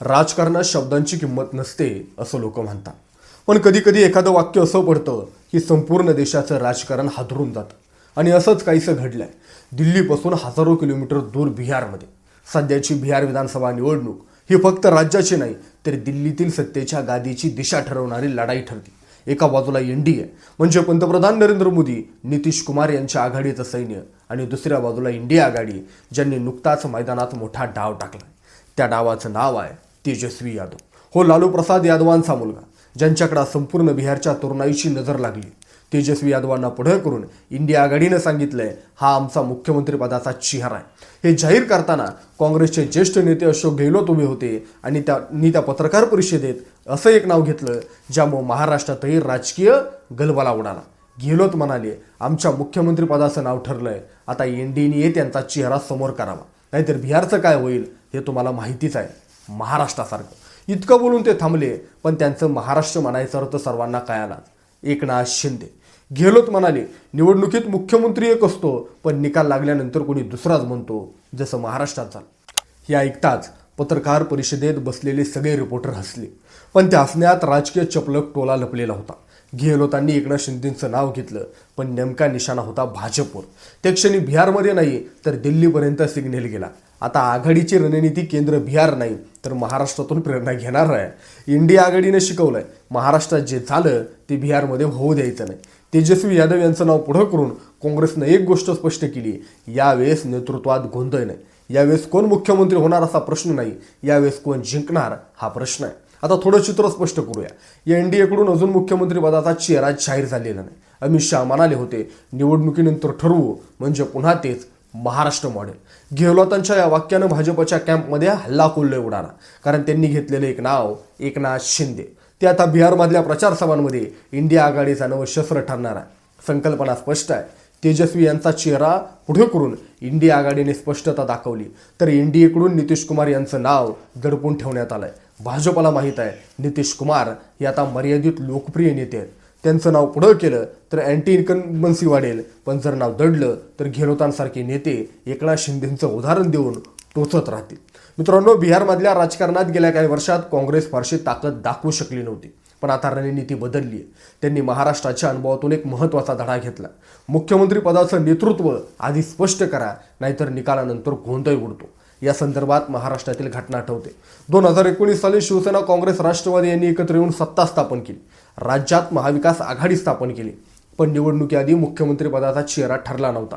राजकारणात शब्दांची किंमत नसते असं लोक म्हणतात. पण कधीकधी एखादं वाक्य असं पडतं की संपूर्ण देशाचं राजकारण हादरून जातं. आणि असंच काहीसं घडलं आहे दिल्लीपासून हजारो किलोमीटर दूर बिहारमध्ये. सध्याची बिहार विधानसभा निवडणूक ही फक्त राज्याची नाही तर दिल्लीतील सत्तेच्या गादीची दिशा ठरवणारी लढाई ठरली. एका बाजूला एनडीए म्हणजे पंतप्रधान नरेंद्र मोदी नितीश कुमार यांच्या आघाडीचं सैन्य आणि दुसऱ्या बाजूला इंडिया आघाडी ज्यांनी नुकताच मैदानात मोठा डाव टाकला. त्या डावाचं नाव आहे तेजस्वी यादव. हो लालू प्रसाद यादवांचा मुलगा. ज्यांच्याकडे संपूर्ण बिहारच्या तरुणाईची नजर लागली. तेजस्वी यादवांना पुढे करून इंडिया आघाडीनं सांगितलंय हा आमचा मुख्यमंत्रीपदाचा चेहरा आहे. हे जाहीर करताना काँग्रेसचे ज्येष्ठ नेते अशोक गेहलोत उभे होते आणि त्यांनी त्या पत्रकार परिषदेत असं एक नाव घेतलं ज्यामुळे महाराष्ट्रातही राजकीय गलबला उडाला. गेहलोत म्हणाले आमच्या मुख्यमंत्रीपदाचं नाव ठरलंय. आता एन डीने त्यांचा चेहरा समोर करावा. नाहीतर बिहारचं काय होईल हे तुम्हाला माहितीच आहे. महाराष्ट्रासारखं. इतकं बोलून ते थांबले पण त्यांचं महाराष्ट्र म्हणायचा अर्थ सर्वांना कळालाच एकनाथ शिंदे. गेलोत म्हणाले निवडणुकीत मुख्यमंत्री एक असतो पण निकाल लागल्यानंतर कोणी दुसराच म्हणतो जसं महाराष्ट्रात झालं हे ऐकताच पत्रकार परिषदेत बसलेले सगळे रिपोर्टर हसले. पण त्या हसण्यात राजकीय चपलक टोला लपलेला होता. गेहलोतांनी एकनाथ शिंदेचं नाव घेतलं पण नेमका निशाणा होता भाजपवर. त्या क्षणी बिहारमध्ये नाही तर दिल्लीपर्यंत सिग्नल गेला. आता आघाडीची रणनीती केंद्र बिहार नाही तर महाराष्ट्रातून प्रेरणा घेणार आहे. इंडिया आघाडीने शिकवलंय महाराष्ट्रात जे झालं ते बिहारमध्ये होऊ द्यायचं नाही. तेजस्वी यादव यांचं नाव पुढं करून काँग्रेसनं एक गोष्ट स्पष्ट केली यावेळेस नेतृत्वात गोंधळ नाही. यावेळेस कोण मुख्यमंत्री होणार असा प्रश्न नाही यावेळेस कोण जिंकणार हा प्रश्न आहे. आता थोडं चित्र स्पष्ट करूया. एनडीएकडून अजून मुख्यमंत्रीपदाचा चेहरा जाहीर झालेला नाही. अमित शहा म्हणाले होते निवडणुकीनंतर ठरवू म्हणजे पुन्हा तेच महाराष्ट्र मॉडेल. गेहलोतांच्या या वाक्यानं भाजपच्या कॅम्पमध्ये हल्ला कोल्हे उडाला कारण त्यांनी घेतलेलं एक नाव एकनाथ शिंदे. ते आता बिहारमधल्या प्रचार सभांमध्ये इंडिया आघाडीचा नवं शस्त्र ठरणार आहे. संकल्पना स्पष्ट आहे. तेजस्वी यांचा चेहरा पुढे करून इंडिया आघाडीने स्पष्टता दाखवली. तर एनडीएकडून नितीश कुमार यांचं नाव दडपून ठेवण्यात आलंय. भाजपला माहीत आहे. नितीश कुमार हे आता मर्यादित लोकप्रिय नेते आहेत. त्यांचं नाव पुढं केलं तर अँटी इन्कम्बन्सी वाढेल. पण जर नाव दडलं तर घेरोतांसारखे नेते एकनाथ शिंदेचं उदाहरण देऊन टोचत राहतील. मित्रांनो बिहारमधल्या राजकारणात गेल्या काही वर्षात काँग्रेस फारशी ताकद दाखवू शकली नव्हती. पण आता रणनीती बदलली आहे. त्यांनी महाराष्ट्राच्या अनुभवातून एक महत्त्वाचा धडा घेतला. मुख्यमंत्री पदाचं नेतृत्व आधी स्पष्ट करा नाहीतर निकालानंतर गोंधळ उडतो. या संदर्भात महाराष्ट्रातील घटना आठवते दोन हजार एकोणीस साली शिवसेना काँग्रेस राष्ट्रवादी यांनी एकत्र येऊन सत्ता स्थापन केली. राज्यात महाविकास आघाडी स्थापन केली. पण निवडणुकीआधी मुख्यमंत्री पदाचा चेहरा ठरला नव्हता.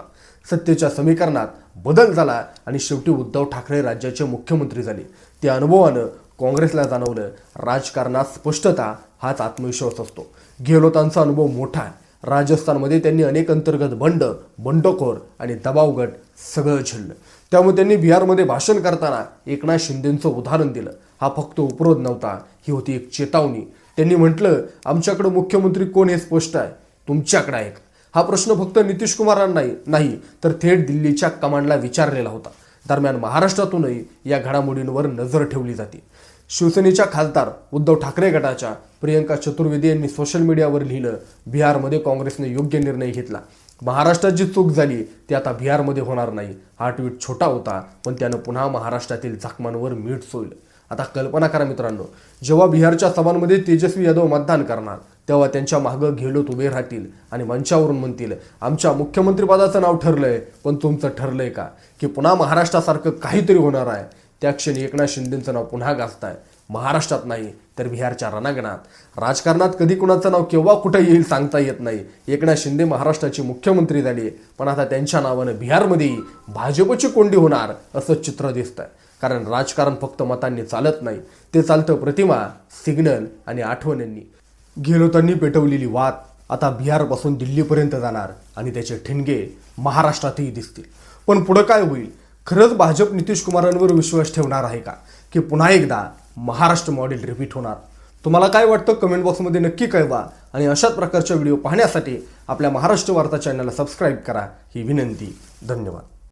सत्तेच्या समीकरणात बदल झाला आणि शेवटी उद्धव ठाकरे राज्याचे मुख्यमंत्री झाले. त्या अनुभवानं काँग्रेसला जाणवलं राजकारणात स्पष्टता हाच आत्मविश्वास असतो. गेहलोतांचा अनुभव मोठा आहे. राजस्थानमध्ये त्यांनी अनेक अंतर्गत बंड बंडखोर आणि दबाव गट सगळं झेललं त्यामुळे त्यांनी बिहारमध्ये भाषण करताना एकनाथ शिंदेंचं उदाहरण दिलं. हा फक्त उपरोध नव्हता ही होती एक चेतावणी. त्यांनी म्हटलं आमच्याकडं मुख्यमंत्री कोण हे स्पष्ट आहे? तुमच्याकडे आहे हा प्रश्न फक्त नितीश कुमारांना नाही तर थेट दिल्लीच्या कमांडला विचारलेला होता. दरम्यान महाराष्ट्रातूनही या घडामोडींवर नजर ठेवली जाते. शिवसेनेच्या खासदार उद्धव ठाकरे गटाच्या प्रियंका चतुर्वेदी यांनी सोशल मीडियावर लिहिलं बिहारमध्ये काँग्रेसने योग्य निर्णय घेतला. महाराष्ट्रात जी चूक झाली ती आता बिहारमध्ये होणार नाही. हा ट्विट छोटा होता पण त्यानं पुन्हा महाराष्ट्रातील जखमांवर मीठ सोडलं. आता कल्पना करा मित्रांनो जेव्हा बिहारच्या सभांमध्ये तेजस्वी यादव मतदान करणार तेव्हा त्यांच्या मागं घेलोत उभे राहतील आणि मंचावरून म्हणतील आमच्या मुख्यमंत्रीपदाचं नाव ठरलंय पण तुमचं ठरलंय का? की पुन्हा महाराष्ट्रासारखं काहीतरी होणार आहे. त्या क्षणी एकनाथ शिंदेचं नाव पुन्हा गाजताय. महाराष्ट्रात नाही तर बिहारच्या रणांगणात. राजकारणात कधी कुणाचं नाव केव्हा कुठं येईल सांगता येत नाही. एकनाथ शिंदे महाराष्ट्राचे मुख्यमंत्री झाले पण आता त्यांच्या नावानं बिहारमध्येही भाजपची कोंडी होणार असं चित्र दिसतंय. कारण राजकारण फक्त मतांनी चालत नाही ते चालतं प्रतिमा सिग्नल आणि आठवणींनी. गेलोतांनी पेटवलेली वाद आता बिहारपासून दिल्लीपर्यंत जाणार आणि त्याचे ठिणगे महाराष्ट्रातही दिसतील. पण पुढं काय होईल? खरंच भाजप नितीश कुमारांवर विश्वास ठेवणार आहे का? की पुन्हा एकदा महाराष्ट्र मॉडेल रिपीट होणार? तुम्हाला काय वाटतं? कमेंट बॉक्समध्ये नक्की कळवा. आणि अशाच प्रकारच्या व्हिडिओ पाहण्यासाठी आपल्या महाराष्ट्र वार्ता चॅनलला सबस्क्राईब करा. ही विनंती. धन्यवाद.